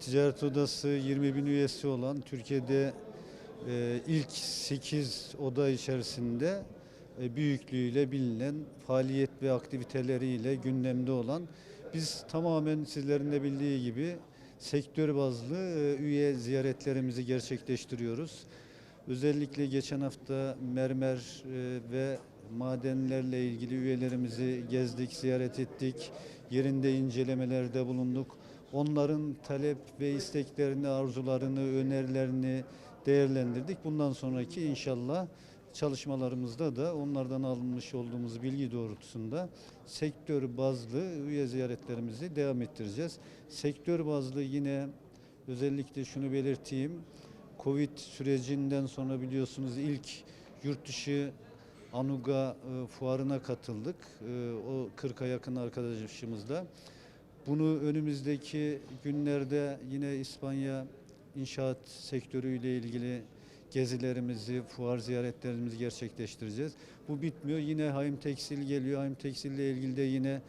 Ticaret Odası 20 bin üyesi olan Türkiye'de e, ilk 8 oda içerisinde e, büyüklüğüyle bilinen faaliyet ve aktiviteleriyle gündemde olan biz tamamen sizlerin de bildiği gibi sektör bazlı e, üye ziyaretlerimizi gerçekleştiriyoruz. Özellikle geçen hafta mermer e, ve madenlerle ilgili üyelerimizi gezdik, ziyaret ettik. Yerinde incelemelerde bulunduk. Onların talep ve isteklerini, arzularını, önerilerini değerlendirdik. Bundan sonraki inşallah çalışmalarımızda da onlardan alınmış olduğumuz bilgi doğrultusunda sektör bazlı üye ziyaretlerimizi devam ettireceğiz. Sektör bazlı yine özellikle şunu belirteyim. Covid sürecinden sonra biliyorsunuz ilk yurt dışı Anuga e, fuarına katıldık. E, o 40'a yakın arkadaşımızla. Bunu önümüzdeki günlerde yine İspanya inşaat sektörüyle ilgili gezilerimizi, fuar ziyaretlerimizi gerçekleştireceğiz. Bu bitmiyor. Yine Haim Tekstil geliyor. Haim Tekstil ile ilgili de yine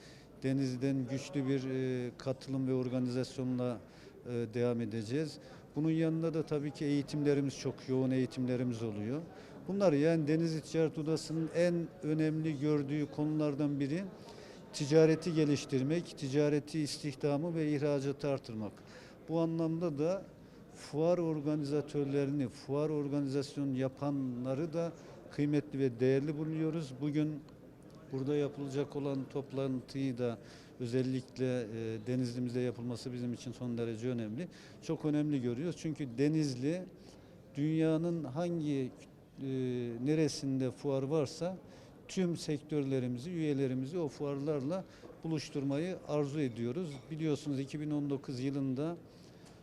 Denizli'den güçlü bir e, katılım ve organizasyonla e, devam edeceğiz. Bunun yanında da tabii ki eğitimlerimiz çok yoğun eğitimlerimiz oluyor. Bunlar yani Denizli Ticaret Odası'nın en önemli gördüğü konulardan biri ticareti geliştirmek, ticareti istihdamı ve ihracatı artırmak. Bu anlamda da fuar organizatörlerini, fuar organizasyon yapanları da kıymetli ve değerli bulunuyoruz. Bugün burada yapılacak olan toplantıyı da özellikle e, Denizli'mizde yapılması bizim için son derece önemli. Çok önemli görüyoruz. Çünkü Denizli dünyanın hangi e, neresinde fuar varsa tüm sektörlerimizi, üyelerimizi o fuarlarla buluşturmayı arzu ediyoruz. Biliyorsunuz 2019 yılında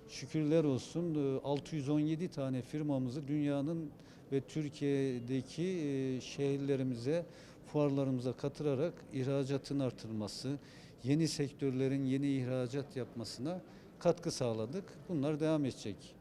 şükürler olsun e, 617 tane firmamızı dünyanın ve Türkiye'deki e, şehirlerimize, fuarlarımıza katırarak ihracatın artırılması, yeni sektörlerin yeni ihracat yapmasına katkı sağladık. Bunlar devam edecek.